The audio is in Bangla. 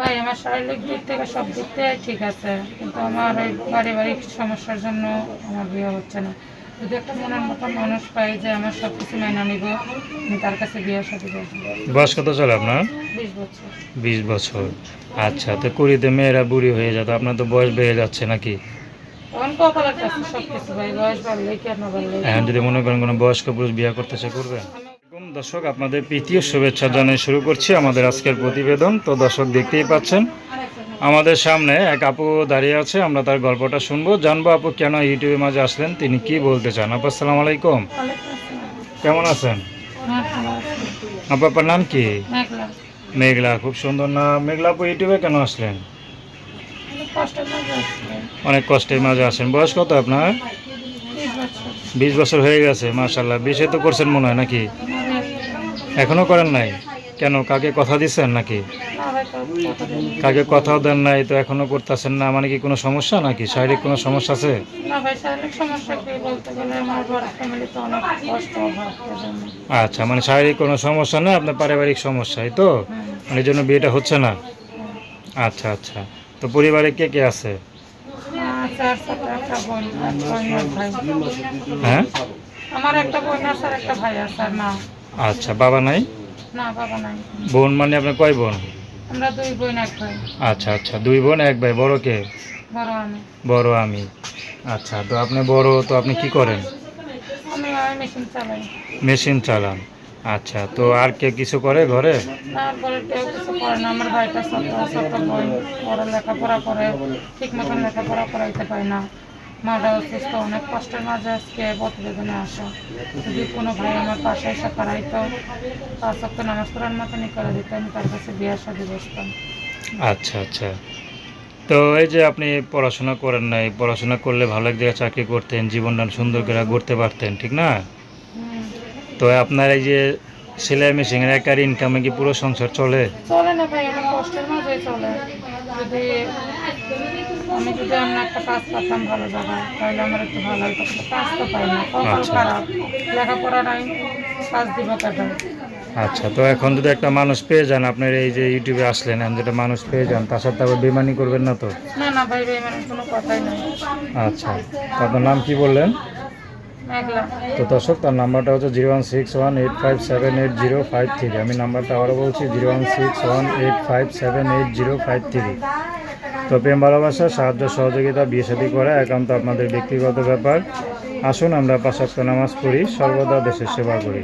ভাই আমার শারীরিক দিক থেকে সব দিক থেকে ঠিক আছে কিন্তু আমার ওই পারিবারিক সমস্যার জন্য আমার বিয়ে হচ্ছে না। যদি একটা মনের মতো মানুষ পাই যে আমার সব কিছু মেনে নিব আমি তার কাছে বিয়ে সাথে বয়স কত চলে আপনার? বিশ বছর। বিশ বছর। আচ্ছা তো কুড়িতে মেয়েরা বুড়ি হয়ে যেত আপনার তো বয়স বেড়ে যাচ্ছে নাকি? এখন যদি মনে করেন কোনো বয়স্ক পুরুষ বিয়ে করতে করবেন এরকম দর্শক আপনাদের প্রীতীয় শুভেচ্ছা জানিয়ে শুরু করছি আমাদের আজকের প্রতিবেদন। তো দর্শক দেখতেই পাচ্ছেন আমাদের সামনে এক আপু দাঁড়িয়ে আছে আমরা তার গল্পটা শুনব। জানব আপু কেন ইউটিউবের মাঝে আসলেন তিনি কি বলতে চান? আপু আসসালামু আলাইকুম। কেমন আছেন? আপু আপনার নাম কি? মেঘলা খুব সুন্দর না মেঘলা আপু ইউটিউবে কেন আসলেন? অনেক কষ্টের মাঝে আসেন। বয়স কত আপনার? বিশ বছর। হয়ে গেছে মাশাল্লাহ বিশে তো করছেন মনে হয় নাকি? এখনও করেন নাই? কেন? কাকে কথা দিচ্ছেন নাকি? না কথা কাকে কথাও দেন নাই তো এখনও করতেছেন না মানে কি কোনো সমস্যা নাকি? শারীরিক কোনো সমস্যা আছে? না আচ্ছা মানে শারীরিক কোনো সমস্যা না আপনার পারিবারিক সমস্যা এই তো? মানে এই জন্য বিয়েটা হচ্ছে না? আচ্ছা আচ্ছা। তো পরিবারে কে কে আছে? হ্যাঁ? আমার একটা বোন আছে আর একটা ভাই আছে মা। আচ্ছা বাবা নাই? না বাবা নাই। বোন মানে আপনার কয় বোন? আমরা দুই বোন এক ভাই। আচ্ছা আচ্ছা দুই বোন এক ভাই বড় কে? বড় আমি। বড় আমি। আচ্ছা তো আপনি বড় তো আপনি কি করেন? আমি মেশিন চালাই। মেশিন চালান। আচ্ছা তো আর কে কিছু করে ঘরে? তারপরে কেউ কিছু করে না। আমার ভাইটা ছোট ছোট বোন ওরা লেখাপড়া করে ঠিক মতন লেখাপড়া করাইতে না। মাটা অসুস্থ অনেক কষ্টের মাঝে আজকে প্রতিবেদনে আসে। যদি কোনো ভাই আমার পাশে এসে করাইতো তার সত্ত্বে নামাজ পড়ার মতনই করে দিত আমি তার কাছে বিয়ের সাথে বসতাম। আচ্ছা আচ্ছা। তো এই যে আপনি পড়াশোনা করেন নাই পড়াশোনা করলে ভালো এক জায়গায় চাকরি করতেন জীবনটা সুন্দর করে গড়তে পারতেন ঠিক না? তো আপনার এই যে সেলাই মেশিনের একার ইনকামে কি পুরো সংসার চলে? চলে না ভাই অনেক কষ্টের মাঝেই চলে। যদি আমি যদি অন্য একটা কাজ পাতাম ভালো জায়গায় তাহলে আমার একটু ভালো হতো। কাজ তো পাই না কপাল আচ্ছা। খারাপ? লেখাপড়া নাই কাজ দিব কেটে আচ্ছা তো এখন যদি একটা মানুষ পেয়ে যান আপনার এই যে ইউটিউবে আসলেন এখন যেটা মানুষ পেয়ে যান তার সাথে আবার বেমানি করবেন না তো? না না ভাই ভাই মানে কোনো কথাই নাই। আচ্ছা তো আপনার নাম কি বললেন? তো দর্শক তার নাম্বারটা হচ্ছে zero one six one eight five seven eight zero five three. আমি নাম্বারটা আবারও বলছি zero one six one eight five seven eight zero five three. তো প্রেম ভালোবাসা, সাহায্য, সহযোগিতা, বিয়ে সাথে করা একান্ত আপনাদের ব্যক্তিগত ব্যাপার। আসুন আমরা পাঁচ নামাজ পড়ি, সর্বদা দেশের সেবা করি।